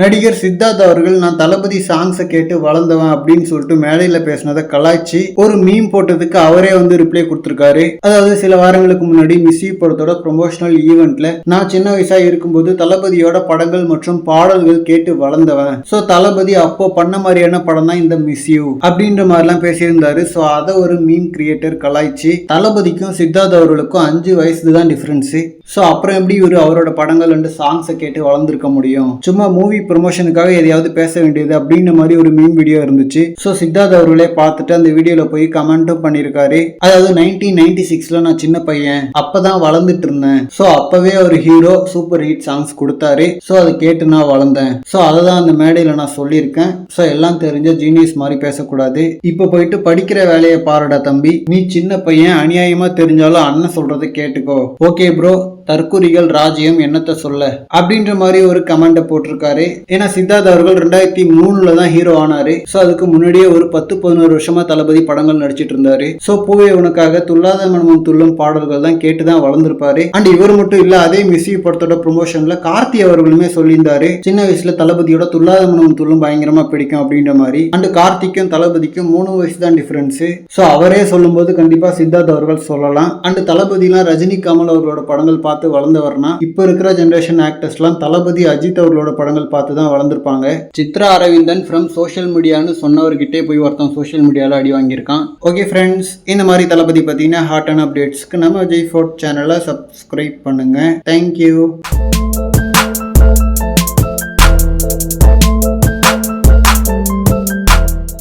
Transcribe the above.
நடிகர் சித்தார்த் அவர்கள் நான் தளபதி சாங்ஸை கேட்டு வளர்ந்தவன் அப்படின்னு சொல்லிட்டு மேடையில பேசினதை கலாய்ச்சி ஒரு மீம் போட்டதுக்கு அவரே வந்து ரிப்ளை கொடுத்துருக்காரு. அதாவது சில வாரங்களுக்கு முன்னாடி மிஸ்ஸி படத்தோட ப்ரொமோஷனல் ஈவெண்ட்ல நான் சின்ன வயசா இருக்கும்போது தளபதியோட படங்கள் மற்றும் பாடல்கள் கேட்டு வளர்ந்தவன். சோ தளபதி அப்போ பண்ண மாதிரியான படம் தான் இந்த மிஸ் யூ அப்படின்ற மாதிரிலாம் பேசியிருந்தாரு. சோ அதை ஒரு மீம் கிரியேட்டர் கலாய்ச்சி தளபதிக்கும் சித்தார்த் அவர்களுக்கும் அஞ்சு வயசு தான் டிஃபரன்ஸ் ஸோ அப்புறம் எப்படி இவர் அவரோட படங்கள் வந்து சாங்ஸை கேட்டு வளர்ந்துருக்க முடியும்? சும்மா மூவி ப்ரொமோஷனுக்காக எதையாவது பேச வேண்டியது அப்படின்ற மாதிரி ஒரு மீன் வீடியோ இருந்துச்சு. ஸோ சித்தார்த் அவர்களே பார்த்துட்டு அந்த வீடியோவில் போய் கமெண்ட்டும் பண்ணியிருக்காரு அதாவது நைன்டீன் நைன்டி சிக்ஸில் நான் சின்ன பையன். அப்பதான் வளர்ந்துட்டு இருந்தேன். ஸோ அப்பவே ஒரு ஹீரோ சூப்பர் ஹிட் சாங்ஸ் கொடுத்தாரு. ஸோ அதை கேட்டு நான் வளர்ந்தேன். ஸோ அதை தான் அந்த மேடையில் நான் சொல்லியிருக்கேன். ஸோ எல்லாம் தெரிஞ்ச ஜீனியஸ் மாதிரி பேசக்கூடாது. இப்போ போயிட்டு படிக்கிற வேலையை பாருடா தம்பி. நீ சின்ன பையன் அநியாயமா தெரிஞ்சாலும் அண்ணன் சொல்றதை கேட்டுக்கோ. ஓகே ப்ரோ தற்குறிகள் ராஜ்யம் என்னத்த சொல்ல? அப்படின்ற மாதிரி ஒரு கமெண்ட போட்டிருக்காரு. ஏன்னா சித்தார்த் அவர்கள் ரெண்டாயிரத்தி மூணுல தான் ஹீரோ ஆனாரு. ஸோ அதுக்கு முன்னாடியே ஒரு பத்து பதினோரு வருஷமா தளபதி படங்கள் நடிச்சிட்டு இருந்தாரு. ஸோ பூவே உனக்காக துல்லாத மனமும் துள்ளும் பாடல்கள் தான் கேட்டு தான் வளர்ந்துருப்பாரு. அண்ட் இவர் மட்டும் இல்ல அதே மிஸ்ஸி படத்தோட ப்ரொமோஷன்ல கார்த்தி அவர்களுமே சொல்லியிருந்தாரு. சின்ன வயசுல தளபதியோட துல்லாத மனமும் துள்ளும் பயங்கரமா பிடிக்கும் அப்படின்ற மாதிரி. அண்ட் கார்த்திக்கும் தளபதிக்கும் மூணு வயசு தான் டிஃபரன்ஸ் ஸோ அவரே சொல்லும்போது கண்டிப்பா சித்தார்த் அவர்கள் சொல்லலாம். அண்ட் தளபதிலாம் ரஜினி கமல் அவர்களோட படங்கள் பார்த்து பார்த்து வளர்ந்தவர்னா இப்போ இருக்கிற ஜென்ரேஷன் ஆக்டர்ஸ்லாம் தளபதி அஜித் அவர்களோட படங்கள் பார்த்து தான் வளர்ந்துருப்பாங்க. சித்ரா அரவிந்தன் ஃப்ரம் சோஷியல் மீடியான்னு சொன்னவர்கிட்டே போய் ஒருத்தன் சோஷியல் மீடியாவில் அடி வாங்கியிருக்கான். ஓகே ஃப்ரெண்ட்ஸ் இந்த மாதிரி தளபதி பார்த்தீங்கன்னா ஹாட் அண்ட் அப்டேட்ஸ்க்கு நம்ம விஜய் ஃபோர்ட் சேனலை சப்ஸ்கிரைப் பண்ணுங்கள் தேங்க்யூ